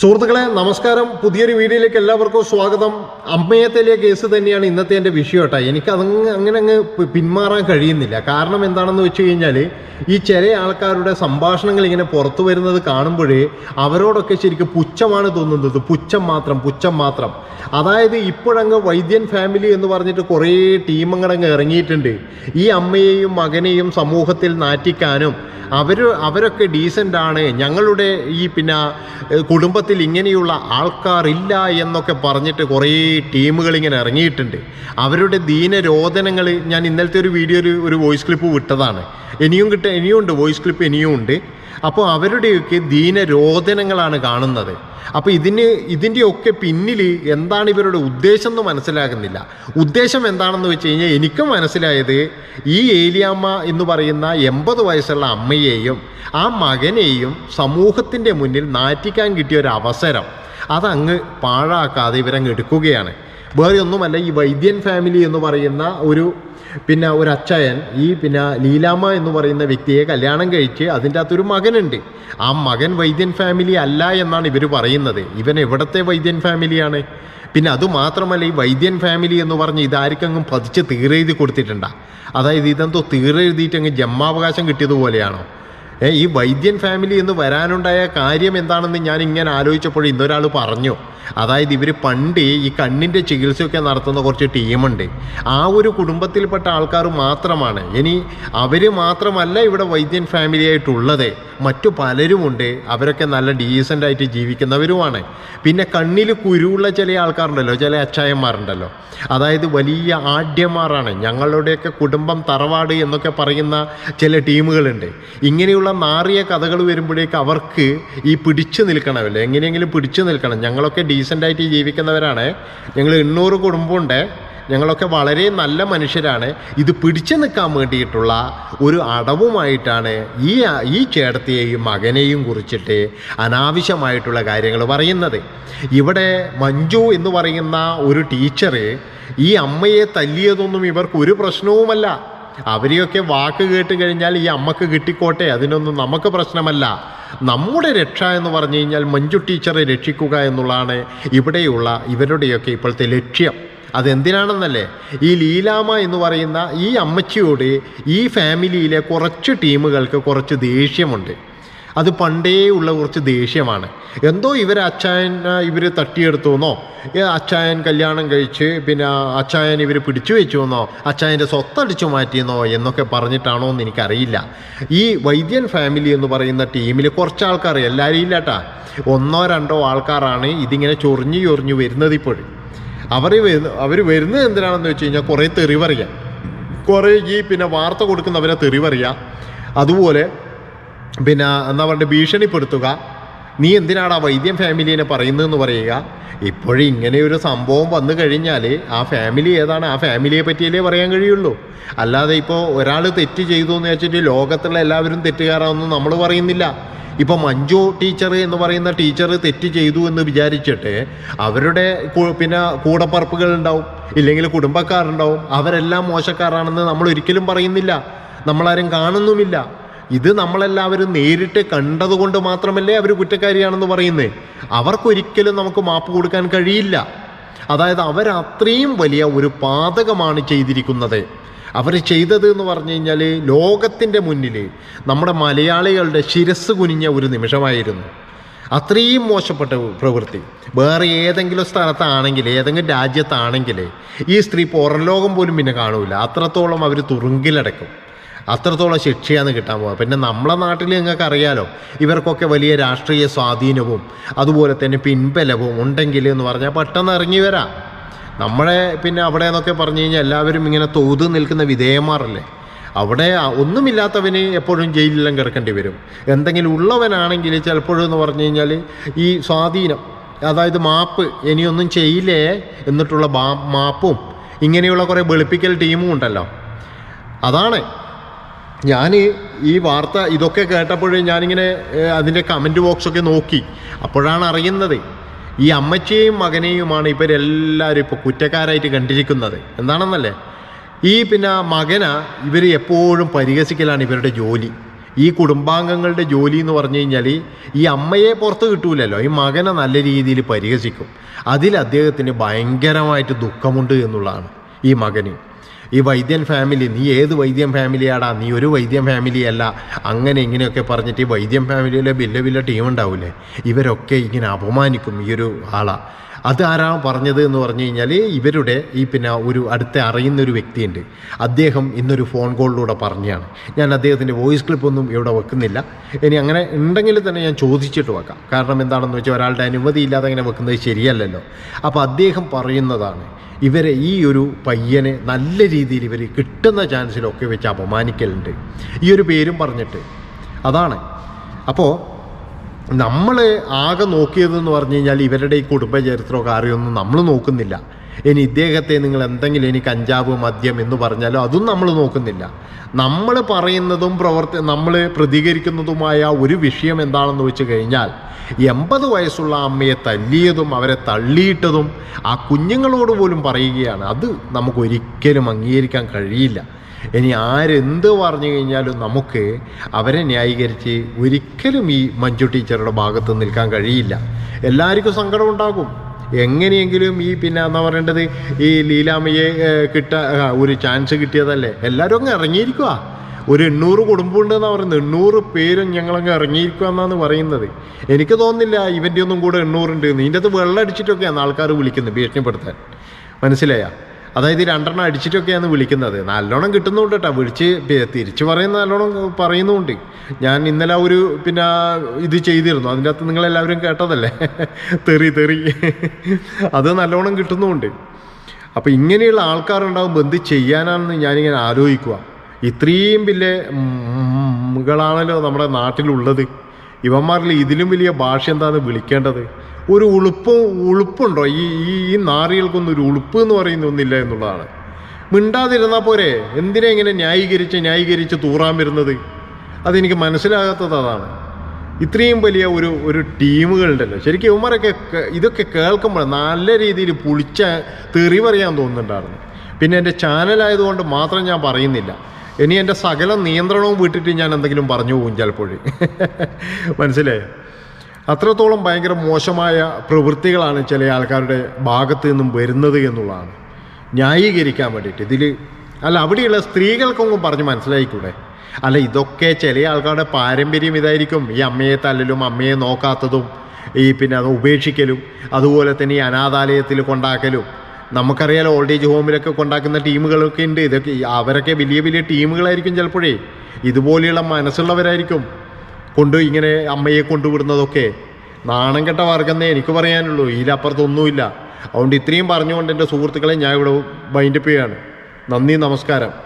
സുഹൃത്തുക്കളെ നമസ്കാരം. പുതിയൊരു വീഡിയോയിലേക്ക് എല്ലാവർക്കും സ്വാഗതം. അമ്മയെ തെലിയ കേസ് തന്നെയാണ് ഇന്നത്തെ എന്റെ വിഷയം കേട്ടോ. എനിക്ക് അത് അങ്ങനെ അങ്ങ് പിന്മാറാൻ കഴിയുന്നില്ല. കാരണം എന്താണെന്ന് വെച്ച് കഴിഞ്ഞാൽ ഈ ചില ആൾക്കാരുടെ സംഭാഷണങ്ങൾ ഇങ്ങനെ പുറത്തു വരുന്നത് കാണുമ്പോഴേ അവരോടൊക്കെ ശരിക്കും പുച്ഛമാണ് തോന്നുന്നത്. പുച്ഛം മാത്രം പുച്ഛം മാത്രം. അതായത് ഇപ്പോഴങ്ങ് വൈദ്യൻ ഫാമിലി എന്ന് പറഞ്ഞിട്ട് കുറേ ടീമങ്ങളങ്ങ് ഇറങ്ങിയിട്ടുണ്ട്. ഈ അമ്മയെയും മകനെയും സമൂഹത്തിൽ നാറ്റിക്കാനും അവർ അവരൊക്കെ ഡീസന്റ് ആണ്. ഞങ്ങളുടെ ഈ പിന്നെ ഏഹ്, കുടുംബത്തിൽ ഇങ്ങനെയുള്ള ആൾക്കാരില്ല എന്നൊക്കെ പറഞ്ഞിട്ട് കുറേ ടീമുകൾ ഇങ്ങനെ ഇറങ്ങിയിട്ടുണ്ട്. അവരുടെ ദീനരോധനങ്ങൾ ഞാൻ ഇന്നലത്തെ ഒരു വീഡിയോ ഒരു വോയിസ് ക്ലിപ്പ് വിട്ടതാണ്. ഇനിയും കിട്ട ഇനിയും ഉണ്ട് വോയിസ് ക്ലിപ്പ് ഇനിയും ഉണ്ട് അപ്പോൾ അവരുടെയൊക്കെ ദീനരോധനങ്ങളാണ് കാണുന്നത്. അപ്പോൾ ഇതിന് ഇതിന്റെയൊക്കെ പിന്നിൽ എന്താണ് ഇവരുടെ ഉദ്ദേശം എന്ന് മനസ്സിലാകുന്നില്ല. ഉദ്ദേശം എന്താണെന്ന് വെച്ച് കഴിഞ്ഞാൽ എനിക്കും മനസ്സിലായത് ഈ ഏലിയാമ്മ എന്ന് പറയുന്ന എൺപത് വയസ്സുള്ള അമ്മയെയും ആ മകനെയും സമൂഹത്തിന്റെ മുന്നിൽ നാറ്റിക്കാൻ കിട്ടിയ ഒരു അവസരം. അതങ്ങ് പാഴാക്കാതെ ഇവരങ്ങ് എടുക്കുകയാണ്. വേറെ ഒന്നുമല്ല ഈ വൈദ്യൻ ഫാമിലി എന്ന് പറയുന്ന ഒരു പിന്നെ ഒരു അച്ചായൻ ഈ പിന്നെ ലീലാമ്മ എന്ന് പറയുന്ന വ്യക്തിയെ കല്യാണം കഴിച്ച് അതിന്റെ അകത്തൊരു മകനുണ്ട്. ആ മകൻ വൈദ്യൻ ഫാമിലി അല്ല എന്നാണ് ഇവർ പറയുന്നത്. ഇവൻ എവിടത്തെ വൈദ്യൻ ഫാമിലിയാണ് പിന്നെ അതുമാത്രമല്ല ഈ വൈദ്യൻ ഫാമിലി എന്ന് പറഞ്ഞ് ഇതാർക്കെങ്കിലും പതിച്ച് തീരെഴുതി കൊടുത്തിട്ടുണ്ടാ. അതായത് ഇതെന്തോ തീരെഴുതിയിട്ട് അങ്ങ് ജന്മാവകാശം കിട്ടിയതുപോലെയാണോ ഈ വൈദ്യൻ ഫാമിലി എന്ന് വരാനുണ്ടായ കാര്യം എന്താണെന്ന് ഞാൻ ഇങ്ങനെ ആലോചിച്ചപ്പോൾ ഇന്നൊരാൾ പറഞ്ഞു. അതായത് ഇവർ പണ്ട് ഈ കണ്ണിന്റെ ചികിത്സയൊക്കെ നടത്തുന്ന കുറച്ച് ടീമുണ്ട്. ആ ഒരു കുടുംബത്തിൽപ്പെട്ട ആൾക്കാർ മാത്രമാണ്. ഇനി അവർ മാത്രമല്ല ഇവിടെ വൈദ്യൻ ഫാമിലി ആയിട്ടുള്ളത്. മറ്റു പലരുമുണ്ട്. അവരൊക്കെ നല്ല ഡീസന്റായിട്ട് ജീവിക്കുന്നവരുമാണ്. പിന്നെ കണ്ണിൽ കുരുവുള്ള ചില ആൾക്കാരുണ്ടല്ലോ ചില അച്ചായന്മാരുണ്ടല്ലോ. അതായത് വലിയ ആഢ്യന്മാരാണ്. ഞങ്ങളുടെയൊക്കെ കുടുംബം തറവാട് എന്നൊക്കെ പറയുന്ന ചില ടീമുകളുണ്ട്. ഇങ്ങനെയുള്ള നാറിയ കഥകൾ വരുമ്പോഴേക്ക് അവർക്ക് ഈ പിടിച്ചു നിൽക്കണമല്ലോ? എങ്ങനെയെങ്കിലും പിടിച്ചു നിൽക്കണം. ഞങ്ങളൊക്കെ ഡീസന്റായിട്ട് ജീവിക്കുന്നവരാണ്. ഞങ്ങൾ എണ്ണൂറ് കുടുംബമുണ്ട്. ഞങ്ങളൊക്കെ വളരെ നല്ല മനുഷ്യരാണ്. ഇത് പിടിച്ചു നിൽക്കാൻ വേണ്ടിയിട്ടുള്ള ഒരു അടവുമായിട്ടാണ് ഈ ഈ ചേട്ടത്തെയും മകനെയും കുറിച്ചിട്ട് അനാവശ്യമായിട്ടുള്ള കാര്യങ്ങൾ പറയുന്നത്. ഇവിടെ മഞ്ജു എന്ന് പറയുന്ന ഒരു ടീച്ചറ് ഈ അമ്മയെ തല്ലിയതൊന്നും ഇവർക്ക് ഒരു പ്രശ്നവുമല്ല. അവരെയൊക്കെ വാക്ക് കേട്ട് കഴിഞ്ഞാൽ ഈ അമ്മയ്ക്ക് കിട്ടിക്കോട്ടെ അതിനൊന്നും നമുക്ക് പ്രശ്നമല്ല. നമ്മുടെ രക്ഷ എന്ന് പറഞ്ഞു കഴിഞ്ഞാൽ മഞ്ജു ടീച്ചറെ രക്ഷിക്കുക എന്നുള്ളതാണ് ഇവിടെയുള്ള ഇവരുടെയൊക്കെ ഇപ്പോഴത്തെ ലക്ഷ്യം. അതെന്തിനാണെന്നല്ലേ? ഈ ലീലാമ എന്ന് പറയുന്ന ഈ അമ്മച്ചിയോട് ഈ ഫാമിലിയിലെ കുറച്ച് ടീമുകൾക്ക് കുറച്ച് ദേഷ്യമുണ്ട്. അത് പണ്ടേ ഉള്ള കുറച്ച് ദേഷ്യമാണ്. എന്തോ ഇവർ അച്ചായൻ ഇവർ തട്ടിയെടുത്തുവെന്നോ അച്ചായൻ കല്യാണം കഴിച്ച് പിന്നെ അച്ചായൻ ഇവർ പിടിച്ചു വെച്ചുവെന്നോ അച്ചായന്റെ സ്വത്തടിച്ചു മാറ്റിയെന്നോ എന്നൊക്കെ പറഞ്ഞിട്ടാണോ എന്ന് എനിക്കറിയില്ല. ഈ വൈദ്യൻ ഫാമിലി എന്ന് പറയുന്ന ടീമിൽ കുറച്ച് ആൾക്കാർ എല്ലാവരും ഇല്ലാട്ടാ. ഒന്നോ രണ്ടോ ആൾക്കാരാണ് ഇതിങ്ങനെ ചൊറിഞ്ഞു ചൊറിഞ്ഞു വരുന്നത് ഇപ്പോഴും. അവർ അവർ വരുന്നത് എന്തിനാണെന്ന് വെച്ച് കഴിഞ്ഞാൽ കുറേ തെറിവറിയാം. കുറേ ഈ പിന്നെ വാർത്ത കൊടുക്കുന്നവരെ തെറിവറിയാം. അതുപോലെ പിന്നെ എന്താ പറയുക ഭീഷണിപ്പെടുത്തുക. നീ എന്തിനാടാ വൈദ്യം ഫാമിലിനെ പറയുന്നതെന്ന് പറയുക? ഇപ്പോഴും ഇങ്ങനെ ഒരു സംഭവം വന്നു കഴിഞ്ഞാൽ ആ ഫാമിലി ഏതാണ്? ആ ഫാമിലിയെ പറ്റിയല്ലേ പറയാൻ കഴിയുള്ളൂ. അല്ലാതെ ഇപ്പോൾ ഒരാൾ തെറ്റ് ചെയ്തു എന്ന് വെച്ചിട്ട് ലോകത്തുള്ള എല്ലാവരും തെറ്റുകാരാണെന്ന് നമ്മൾ പറയുന്നില്ല. ഇപ്പോൾ മഞ്ജു ടീച്ചർ എന്ന് പറയുന്ന ടീച്ചർ തെറ്റ് ചെയ്തു എന്ന് വിചാരിച്ചിട്ട് അവരുടെ പിന്നെ കൂടപ്പറപ്പുകൾ ഉണ്ടാവും. ഇല്ലെങ്കിൽ കുടുംബക്കാരുണ്ടാവും. അവരെല്ലാം മോശക്കാരാണെന്ന് നമ്മൾ ഒരിക്കലും പറയുന്നില്ല. നമ്മളാരും കാണുന്നുമില്ല. ഇത് നമ്മളെല്ലാവരും നേരിട്ട് കണ്ടതുകൊണ്ട് മാത്രമല്ലേ അവർ കുറ്റക്കാരിയാണെന്ന് പറയുന്നത് അവർക്കൊരിക്കലും നമുക്ക് മാപ്പ് കൊടുക്കാൻ കഴിയില്ല. അതായത് അവർ അത്രയും വലിയ ഒരു പാതകമാണ് ചെയ്തിരിക്കുന്നത്. അവർ ചെയ്തത് എന്ന് പറഞ്ഞു കഴിഞ്ഞാൽ ലോകത്തിന്റെ മുന്നിൽ നമ്മുടെ മലയാളികളുടെ ശിരസ് കുനിഞ്ഞ ഒരു നിമിഷമായിരുന്നു. അത്രയും മോശപ്പെട്ട പ്രവൃത്തി. വേറെ ഏതെങ്കിലും സ്ഥലത്താണെങ്കിൽ ഏതെങ്കിലും രാജ്യത്താണെങ്കിൽ ഈ സ്ത്രീ പുറം ലോകം പോലും പിന്നെ കാണൂല. അത്രത്തോളം അവർ തുറുങ്കിലടക്കും. അത്രത്തോളം ശിക്ഷയാണ് കിട്ടാൻ പോകുക പിന്നെ നമ്മളെ നാട്ടിൽ നിങ്ങൾക്ക് അറിയാലോ ഇവർക്കൊക്കെ വലിയ രാഷ്ട്രീയ സ്വാധീനവും അതുപോലെ തന്നെ പിൻബലവും ഉണ്ടെങ്കിൽ എന്ന് പറഞ്ഞാൽ പെട്ടെന്ന് ഇറങ്ങി വരാം. നമ്മളെ പിന്നെ അവിടെ എന്നൊക്കെ പറഞ്ഞു കഴിഞ്ഞാൽ എല്ലാവരും ഇങ്ങനെ തോത് നിൽക്കുന്ന വിധേയന്മാരല്ലേ? അവിടെ ഒന്നുമില്ലാത്തവന് എപ്പോഴും ജയിലെല്ലാം കിടക്കേണ്ടി വരും. എന്തെങ്കിലും ഉള്ളവനാണെങ്കിൽ ചിലപ്പോഴും എന്ന് പറഞ്ഞു കഴിഞ്ഞാൽ ഈ സ്വാധീനം അതായത് മാപ്പ് ഇനിയൊന്നും ചെയ്യില്ലേ എന്നിട്ടുള്ള മാപ്പും ഇങ്ങനെയുള്ള കുറേ വെളുപ്പിക്കൽ ടീമും ഉണ്ടല്ലോ. അതാണ്. ഞാൻ ഈ വാർത്ത ഇതൊക്കെ കേട്ടപ്പോഴേ ഞാനിങ്ങനെ അതിന്റെ കമന്റ് ബോക്സൊക്കെ നോക്കി. അപ്പോഴാണ് അറിയുന്നത്. ഈ അമ്മച്ചിയും മകനെയുമാണ് ഇവരെല്ലാവരും ഇപ്പോൾ കുറ്റക്കാരായിട്ട് കണ്ടിരിക്കുന്നത്. എന്താണെന്നല്ലേ? ഈ പിന്നെ മകന ഇവർ എപ്പോഴും പരിഹസിക്കലാണ് ഇവരുടെ ജോലി. ഈ കുടുംബാംഗങ്ങളുടെ ജോലി എന്ന് പറഞ്ഞു കഴിഞ്ഞാൽ ഈ അമ്മയെ പുറത്ത് കിട്ടൂലല്ലോ. ഈ മകനെ നല്ല രീതിയിൽ പരിഹസിക്കും. അതിൽ അദ്ദേഹത്തിന് ഭയങ്കരമായിട്ട് ദുഃഖമുണ്ട് എന്നുള്ളതാണ് ഈ മകന്. ഈ വൈദ്യൻ ഫാമിലി നീ ഏത് വൈദ്യൻ ഫാമിലിയാടാ നീ ഒരു വൈദ്യൻ ഫാമിലി അല്ല. അങ്ങനെ ഇങ്ങനെയൊക്കെ പറഞ്ഞിട്ട് ഈ വൈദ്യൻ ഫാമിലിയിലെ വലിയ വലിയ ടീം ഉണ്ടാവില്ലേ ഇവരൊക്കെ ഇങ്ങനെ അപമാനിക്കും ഈ ഒരു ആളാ. അതാരാ പറഞ്ഞത് എന്ന് പറഞ്ഞു കഴിഞ്ഞാൽ ഇവരുടെ ഈ പിന്നെ ഒരു അടുത്ത അറിയുന്ന ഒരു വ്യക്തിയുണ്ട്. അദ്ദേഹം ഇന്നൊരു ഫോൺ കോളിലൂടെ പറഞ്ഞാണ് ഞാൻ അദ്ദേഹത്തിന്റെ വോയിസ് ക്ലിപ്പൊന്നും ഇവിടെ വെക്കുന്നില്ല. ഇനി അങ്ങനെ ഉണ്ടെങ്കിൽ തന്നെ ഞാൻ ചോദിച്ചിട്ട് വെക്കാം. കാരണം എന്താണെന്ന് വെച്ചാൽ ഒരാളുടെ അനുമതി ഇല്ലാതെ അങ്ങനെ വെക്കുന്നത് ശരിയല്ലല്ലോ. അപ്പോൾ അദ്ദേഹം പറയുന്നതാണ് ഇവരെ ഈ ഒരു പയ്യനെ നല്ല രീതിയിൽ ഇവർ കിട്ടുന്ന ചാൻസിലൊക്കെ വെച്ച് അപമാനിക്കലുണ്ട്. ഈ ഒരു പേരും പറഞ്ഞിട്ട്. അതാണ്. അപ്പോൾ നമ്മൾ ആകെ നോക്കിയതെന്ന് പറഞ്ഞു കഴിഞ്ഞാൽ ഇവരുടെ ഈ കുടുംബ ചരിത്രമോ കാര്യമൊന്നും നമ്മൾ നോക്കുന്നില്ല. ഇനി ഇദ്ദേഹത്തെ നിങ്ങൾ എന്തെങ്കിലും ഇനി കഞ്ചാവ് മദ്യം എന്ന് പറഞ്ഞാലോ അതും നമ്മൾ നോക്കുന്നില്ല. നമ്മൾ പറയുന്നതും പ്രവർത്തി നമ്മൾ പ്രതികരിക്കുന്നതുമായ ഒരു വിഷയം എന്താണെന്ന് വെച്ച് കഴിഞ്ഞാൽ എൺപത് വയസ്സുള്ള അമ്മയെ തല്ലിയതും അവരെ തള്ളിയിട്ടതും ആ കുഞ്ഞുങ്ങളോട് പോലും പറയുകയാണ്. അത് നമുക്കൊരിക്കലും അംഗീകരിക്കാൻ കഴിയില്ല. ഇനി ആരെന്ത് പറഞ്ഞു കഴിഞ്ഞാലും നമുക്ക് അവരെ ന്യായീകരിച്ച് ഒരിക്കലും ഈ മഞ്ജു ടീച്ചറുടെ ഭാഗത്ത് നിൽക്കാൻ കഴിയില്ല. എല്ലാവർക്കും സങ്കടം ഉണ്ടാകും. എങ്ങനെയെങ്കിലും ഈ പിന്നെ എന്താ പറയേണ്ടത്? ഈ ലീലാമ്മയെ കിട്ട ഒരു ചാൻസ് കിട്ടിയതല്ലേ? എല്ലാവരും അങ്ങ് ഇറങ്ങിയിരിക്കുക ഒരു എണ്ണൂറ് കുടുംബമുണ്ടെന്നാണ് പറയുന്നത്. എണ്ണൂറ് പേരും ഞങ്ങളങ്ങ് ഇറങ്ങിയിരിക്കുക എന്നാണ് പറയുന്നത്. എനിക്ക് തോന്നുന്നില്ല ഇവന്റെ ഒന്നും കൂടെ എണ്ണൂറുണ്ട്. നിന്റെ അത് വെള്ളം അടിച്ചിട്ടൊക്കെയാണ് ആൾക്കാർ വിളിക്കുന്നത് ഭീഷണിപ്പെടുത്താൻ. മനസ്സിലായ? അതായത് രണ്ടെണ്ണം അടിച്ചിട്ടൊക്കെയാണ് വിളിക്കുന്നത് നല്ലോണം കിട്ടുന്നുണ്ട് കേട്ടോ വിളിച്ച് തിരിച്ചു പറയുന്ന നല്ലോണം പറയുന്നുണ്ട് ഞാൻ ഇന്നലെ ഒരു പിന്നെ ഇത് ചെയ്തിരുന്നു അതിന്റെ അകത്ത് നിങ്ങളെല്ലാവരും കേട്ടതല്ലേ തെറി തെറി അത് നല്ലോണം കിട്ടുന്നുണ്ട് അപ്പോൾ ഇങ്ങനെയുള്ള ആൾക്കാരുണ്ടാകുമ്പോൾ എന്ത് ചെയ്യാനാണെന്ന് ഞാനിങ്ങനെ ആലോചിക്കുക ഇത്രയും വലിയ മുകളാണല്ലോ നമ്മുടെ നാട്ടിലുള്ളത് ഇവന്മാരിൽ ഇതിലും വലിയ ഭാഷ എന്താണ് വിളിക്കേണ്ടത് ഒരു ഉളുപ്പും ഉളുപ്പുണ്ടോ? ഈ ഈ ഈ നാറികൾക്കൊന്നും ഒരു ഉളുപ്പ് എന്ന് പറയുന്ന ഒന്നില്ല എന്നുള്ളതാണ്. മിണ്ടാതിരുന്നാൽ പോരെ? എന്തിനാ ഇങ്ങനെ ന്യായീകരിച്ച് ന്യായീകരിച്ച് തൂറാൻ വരുന്നത്? അതെനിക്ക് മനസ്സിലാകാത്തത് അതാണ്. ഇത്രയും വലിയ ഒരു ഒരു ടീമുകളുണ്ടല്ലോ. ശരിക്കും ഇവന്മാരൊക്കെ ഇതൊക്കെ കേൾക്കുമ്പോൾ നല്ല രീതിയിൽ പുളിച്ച തെറി പറയാൻ തോന്നുന്നുണ്ടായിരുന്നു. പിന്നെ എന്റെ ചാനലായതുകൊണ്ട് മാത്രം ഞാൻ പറയുന്നില്ല. ഇനി എന്റെ സകല നിയന്ത്രണവും വിട്ടിട്ട് ഞാൻ എന്തെങ്കിലും പറഞ്ഞു പോകും ചിലപ്പോഴേ. മനസ്സിലായോ? അത്രത്തോളം ഭയങ്കര മോശമായ പ്രവൃത്തികളാണ് ചില ആൾക്കാരുടെ ഭാഗത്ത് നിന്നും വരുന്നത് എന്നുള്ളതാണ്. ന്യായീകരിക്കാൻ വേണ്ടിയിട്ട്. ഇതിൽ അല്ല അവിടെയുള്ള സ്ത്രീകൾക്കൊന്നും പറഞ്ഞ് മനസ്സിലായിക്കൂടെ? അല്ല ഇതൊക്കെ ചില ആൾക്കാരുടെ പാരമ്പര്യം ഇതായിരിക്കും. ഈ അമ്മയെ തല്ലലും അമ്മയെ നോക്കാത്തതും ഈ പിന്നെ അത് ഉപേക്ഷിക്കലും അതുപോലെ തന്നെ ഈ അനാഥാലയത്തിൽ കൊണ്ടാക്കലും. നമുക്കറിയാലോ ഓൾഡ് ഏജ് ഹോമിലൊക്കെ കൊണ്ടാക്കുന്ന ടീമുകളൊക്കെ ഉണ്ട്. ഇതൊക്കെ അവരൊക്കെ വലിയ വലിയ ടീമുകളായിരിക്കും ചിലപ്പോഴേ. ഇതുപോലെയുള്ള മനസ്സുള്ളവരായിരിക്കും. കൊണ്ട് ഇങ്ങനെ അമ്മയെ കൊണ്ടുവിടുന്നതൊക്കെ നാണം കെട്ട വർഗന്നേ എനിക്ക് പറയാനുള്ളൂ. ഇതിലപ്പുറത്തൊന്നുമില്ല. അതുകൊണ്ട് ഇത്രയും പറഞ്ഞുകൊണ്ട് എന്റെ സുഹൃത്തുക്കളെ ഞാൻ ഇവിടെ വൈൻഡപ്പ് ചെയ്യാണ് നന്ദി നമസ്കാരം.